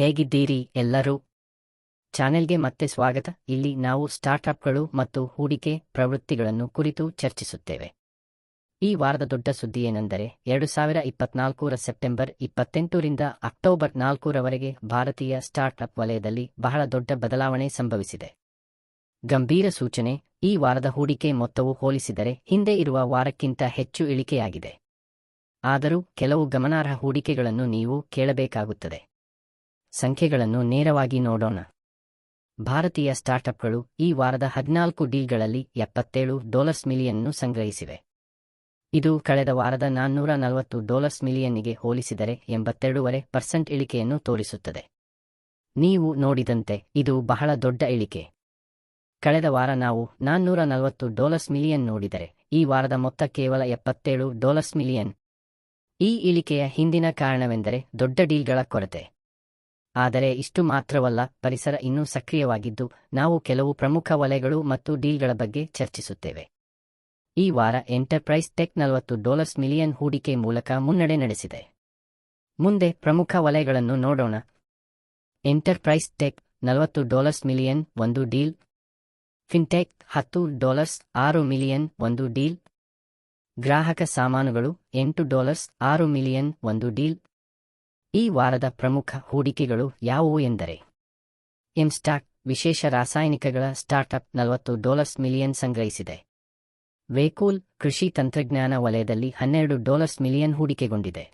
ಹೇಗಿದ್ದೀರಿ ಎಲ್ಲರೂ? ಚಾನೆಲ್ಗೆ ಮತ್ತೆ ಸ್ವಾಗತ. ಇಲ್ಲಿ ನಾವು ಸ್ಟಾರ್ಟ್ಅಪ್ಗಳು ಮತ್ತು ಹೂಡಿಕೆ ಪ್ರವೃತ್ತಿಗಳನ್ನು ಕುರಿತು ಚರ್ಚಿಸುತ್ತೇವೆ. ಈ ವಾರದ ದೊಡ್ಡ ಸುದ್ದಿ ಏನೆಂದರೆ, ಎರಡು ಸಾವಿರ ಇಪ್ಪತ್ನಾಲ್ಕರ ಸೆಪ್ಟೆಂಬರ್ ಇಪ್ಪತ್ತೆಂಟರಿಂದ ಅಕ್ಟೋಬರ್ ನಾಲ್ಕರವರೆಗೆ ಭಾರತೀಯ ಸ್ಟಾರ್ಟ್ಅಪ್ ವಲಯದಲ್ಲಿ ಬಹಳ ದೊಡ್ಡ ಬದಲಾವಣೆ ಸಂಭವಿಸಿದೆ. ಗಂಭೀರ ಸೂಚನೆ, ಈ ವಾರದ ಹೂಡಿಕೆ ಮೊತ್ತವು ಹೋಲಿಸಿದರೆ ಹಿಂದೆ ಇರುವ ವಾರಕ್ಕಿಂತ ಹೆಚ್ಚು ಇಳಿಕೆಯಾಗಿದೆ. ಆದರೂ, ಕೆಲವು ಗಮನಾರ್ಹ ಹೂಡಿಕೆಗಳನ್ನು ನೀವು ಕೇಳಬೇಕಾಗುತ್ತದೆ. ಸಂಖ್ಯೆಗಳನ್ನು ನೇರವಾಗಿ ನೋಡೋಣ. ಭಾರತೀಯ ಸ್ಟಾರ್ಟ್ಅಪ್ಗಳು ಈ ವಾರದ ಹದಿನಾಲ್ಕು ಡೀಲ್ಗಳಲ್ಲಿ ಎಪ್ಪತ್ತೇಳು ಡಾಲರ್ಸ್ ಮಿಲಿಯನ್ನ್ನು ಸಂಗ್ರಹಿಸಿವೆ. ಇದು ಕಳೆದ ವಾರದ ನಾನ್ನೂರ ನಲವತ್ತು ಡಾಲರ್ಸ್ ಮಿಲಿಯನ್ನಿಗೆ ಹೋಲಿಸಿದರೆ ಎಂಬತ್ತೆರಡೂವರೆ ಪರ್ಸೆಂಟ್ ಇಳಿಕೆಯನ್ನು ತೋರಿಸುತ್ತದೆ. ನೀವು ನೋಡಿದಂತೆ ಇದು ಬಹಳ ದೊಡ್ಡ ಇಳಿಕೆ. ಕಳೆದ ವಾರ ನಾವು ನಾನ್ನೂರ ನಲವತ್ತು ಡಾಲರ್ಸ್ ಮಿಲಿಯನ್ ನೋಡಿದರೆ ಈ ವಾರದ ಮೊತ್ತ ಕೇವಲ ಎಪ್ಪತ್ತೇಳು ಡಾಲರ್ಸ್ ಮಿಲಿಯನ್. ಈ ಇಳಿಕೆಯ ಹಿಂದಿನ ಕಾರಣವೆಂದರೆ ದೊಡ್ಡ ಡೀಲ್ಗಳ ಕೊರತೆ. ಆದರೆ ಇಷ್ಟು ಮಾತ್ರವಲ್ಲ, ಪರಿಸರ ಇನ್ನೂ ಸಕ್ರಿಯವಾಗಿದ್ದು, ನಾವು ಕೆಲವು ಪ್ರಮುಖ ವಲಯಗಳು ಮತ್ತು ಡೀಲ್ಗಳ ಬಗ್ಗೆ ಚರ್ಚಿಸುತ್ತೇವೆ. ಈ ವಾರ ಎಂಟರ್ಪ್ರೈಸ್ ಟೆಕ್ ನಲವತ್ತು ಡಾಲರ್ಸ್ ಮಿಲಿಯನ್ ಹೂಡಿಕೆ ಮೂಲಕ ಮುನ್ನಡೆ ನಡೆಸಿದೆ. ಮುಂದೆ ಪ್ರಮುಖ ವಲಯಗಳನ್ನು ನೋಡೋಣ. ಎಂಟರ್ಪ್ರೈಸ್ ಟೆಕ್ ನಲವತ್ತು ಡಾಲರ್ಸ್ ಮಿಲಿಯನ್ ಒಂದು ಡೀಲ್. ಫಿನ್ಟೆಕ್ ಹತ್ತು ಡಾಲರ್ಸ್ ಆರು ಮಿಲಿಯನ್ ಒಂದು ಡೀಲ್. ಗ್ರಾಹಕ ಸಾಮಾನುಗಳು ಎಂಟು ಡಾಲರ್ಸ್ ಆರು ಮಿಲಿಯನ್ ಒಂದು ಡೀಲ್. ಈ ವಾರದ ಪ್ರಮುಖ ಹೂಡಿಕೆಗಳು ಯಾವುವು ಎಂದರೆ ಎಂಸ್ಟಾಕ್ ವಿಶೇಷ ರಾಸಾಯನಿಕಗಳ ಸ್ಟಾರ್ಟ್ಅಪ್ ನಲವತ್ತು ಡಾಲರ್ಸ್ ಮಿಲಿಯನ್ ಸಂಗ್ರಹಿಸಿದೆ. ವೇಕೂಲ್ ಕೃಷಿ ತಂತ್ರಜ್ಞಾನ ವಲಯದಲ್ಲಿ ಹನ್ನೆರಡು ಡಾಲರ್ಸ್ ಮಿಲಿಯನ್ ಹೂಡಿಕೆಗೊಂಡಿದೆ.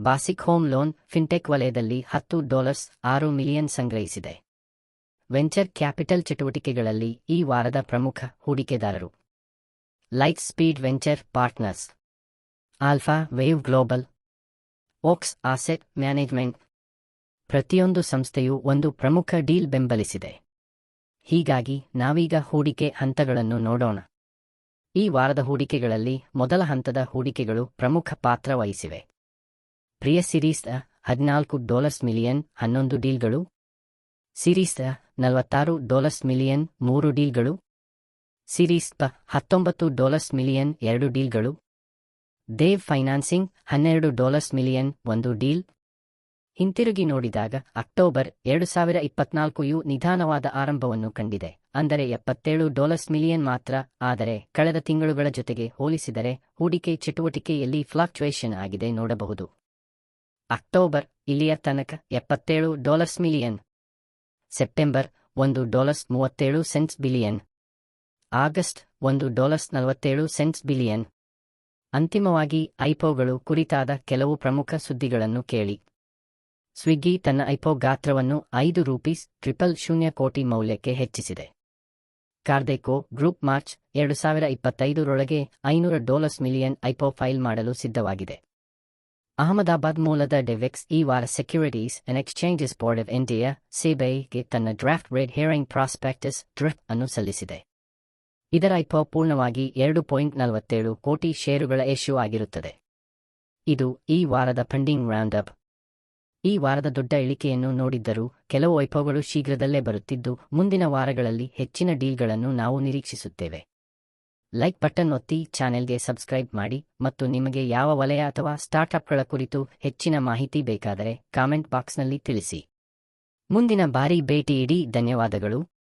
ಬಾಸಿಕ್ ಹೋಮ್ ಲೋನ್ ಫಿನ್ಟೆಕ್ ವಲಯದಲ್ಲಿ ಹತ್ತು ಡಾಲರ್ಸ್ ಆರು ಮಿಲಿಯನ್ ಸಂಗ್ರಹಿಸಿದೆ. ವೆಂಚರ್ ಕ್ಯಾಪಿಟಲ್ ಚಟುವಟಿಕೆಗಳಲ್ಲಿ ಈ ವಾರದ ಪ್ರಮುಖ ಹೂಡಿಕೆದಾರರು. Lightspeed Venture Partners. Alpha Wave Global Oaks Asset Management ಪ್ರತಿಯೊಂದು ಸಂಸ್ಥೆಯು ಒಂದು ಪ್ರಮುಖ ಡೀಲ್ ಬೆಂಬಲಿಸಿದೆ. ಹೀಗಾಗಿ ನಾವೀಗ ಹೂಡಿಕೆ ಹಂತಗಳನ್ನು ನೋಡೋಣ. ಈ ವಾರದ ಹೂಡಿಕೆಗಳಲ್ಲಿ ಮೊದಲ ಹಂತದ ಹೂಡಿಕೆಗಳು ಪ್ರಮುಖ ಪಾತ್ರ ವಹಿಸಿವೆ. ಪ್ರಿಯ ಸಿರೀಸ್ ಹದಿನಾಲ್ಕು ಡಾಲರ್ಸ್ ಮಿಲಿಯನ್ ಹನ್ನೊಂದು ಡೀಲ್ಗಳು. ಸಿರೀಸ್ ನಲವತ್ತಾರು ಡಾಲರ್ಸ್ ಮಿಲಿಯನ್ ಮೂರು ಡೀಲ್ಗಳು. ಸಿರೀಸ್ ಹತ್ತೊಂಬತ್ತು ಡಾಲರ್ಸ್ ಮಿಲಿಯನ್ ಎರಡು ಡೀಲ್ಗಳು. ದೇವ್ ಫೈನಾನ್ಸಿಂಗ್ ಹನ್ನೆರಡು ಡಾಲರ್ಸ್ ಮಿಲಿಯನ್ ಒಂದು ಡೀಲ್. ಹಿಂತಿರುಗಿ ನೋಡಿದಾಗ ಅಕ್ಟೋಬರ್ ಎರಡು ಸಾವಿರ ಇಪ್ಪತ್ನಾಲ್ಕು ಯು ನಿಧಾನವಾದ ಆರಂಭವನ್ನು ಕಂಡಿದೆ. ಅಂದರೆ ಎಪ್ಪತ್ತೇಳು ಡಾಲರ್ಸ್ ಮಿಲಿಯನ್ ಮಾತ್ರ, ಆದರೆ ಕಳೆದ ತಿಂಗಳುಗಳ ಜೊತೆಗೆ ಹೋಲಿಸಿದರೆ ಹೂಡಿಕೆ ಚಟುವಟಿಕೆಯಲ್ಲಿ ಫ್ಲಾಕ್ಚುಯೇಷನ್ ಆಗಿದೆ ನೋಡಬಹುದು. ಅಕ್ಟೋಬರ್ ಇಲ್ಲಿಯ ತನಕ ಎಪ್ಪತ್ತೇಳು ಡಾಲರ್ಸ್ ಮಿಲಿಯನ್. ಸೆಪ್ಟೆಂಬರ್ ಒಂದು ಡಾಲರ್ಸ್ ಮೂವತ್ತೇಳು ಸೆಂಟ್ಸ್ ಬಿಲಿಯನ್. ಆಗಸ್ಟ್ ಒಂದು ಡಾಲರ್ಸ್ ನಲವತ್ತೇಳು ಸೆಂಟ್ಸ್ ಬಿಲಿಯನ್. ಅಂತಿಮವಾಗಿ, ಐಪೋಗಳು ಕುರಿತಾದ ಕೆಲವು ಪ್ರಮುಖ ಸುದ್ದಿಗಳನ್ನು ಕೇಳಿ. ಸ್ವಿಗ್ಗಿ ತನ್ನ ಐಪೋ ಗಾತ್ರವನ್ನು ಐದು ರೂಪೀಸ್ ಟ್ರಿಪಲ್ ಶೂನ್ಯ ಕೋಟಿ ಮೌಲ್ಯಕ್ಕೆ ಹೆಚ್ಚಿಸಿದೆ. ಕಾರ್ದೆಕೋ ಗ್ರೂಪ್ ಮಾರ್ಚ್ ಎರಡು ಸಾವಿರ ಇಪ್ಪತ್ತೈದರೊಳಗೆ ಐನೂರ ಡಾಲರ್ಸ್ ಮಿಲಿಯನ್ ಐಪೋ ಫೈಲ್ ಮಾಡಲು ಸಿದ್ಧವಾಗಿದೆ. ಅಹಮದಾಬಾದ್ ಮೂಲದ ಡೆವೆಕ್ಸ್ ಈ ವಾರ securities and exchanges board of India ಸಿಬಿಐಗೆ ತನ್ನ ಡ್ರಾಫ್ಟ್ ರೆಡ್ ಹೇರಿಂಗ್ ಪ್ರಾಸ್ಪೆಕ್ಟಸ್ ಡ್ರಿಫ್ಟ್ ಅನ್ನು ಸಲ್ಲಿಸಿದೆ. ಇದರ ಐಪೋ ಪೂರ್ಣವಾಗಿ ಎರಡು ಪಾಯಿಂಟ್ ನಲವತ್ತೇಳು ಕೋಟಿ ಷೇರುಗಳ ಇಶ್ಯೂ ಆಗಿರುತ್ತದೆ. ಇದು ಈ ವಾರದ ಫಂಡಿಂಗ್ ರೌಂಡ್ ಅಪ್ ಈ ವಾರದ ದೊಡ್ಡ ಇಳಿಕೆಯನ್ನು ನೋಡಿದ್ದರೂ ಕೆಲವು ಐಪೋಗಳು ಶೀಘ್ರದಲ್ಲೇ ಬರುತ್ತಿದ್ದು ಮುಂದಿನ ವಾರಗಳಲ್ಲಿ ಹೆಚ್ಚಿನ ಡೀಲ್ಗಳನ್ನು ನಾವು ನಿರೀಕ್ಷಿಸುತ್ತೇವೆ. ಲೈಕ್ ಬಟನ್ ಒತ್ತಿ ಚಾನೆಲ್ಗೆ ಸಬ್ಸ್ಕ್ರೈಬ್ ಮಾಡಿ ಮತ್ತು ನಿಮಗೆ ಯಾವ ವಲಯ ಅಥವಾ ಸ್ಟಾರ್ಟ್ಅಪ್ಗಳ ಕುರಿತು ಹೆಚ್ಚಿನ ಮಾಹಿತಿ ಬೇಕಾದರೆ ಕಾಮೆಂಟ್ ಬಾಕ್ಸ್ನಲ್ಲಿ ತಿಳಿಸಿ. ಮುಂದಿನ ಬಾರಿ ಭೇಟಿ ಇಡಿ, ಧನ್ಯವಾದಗಳು.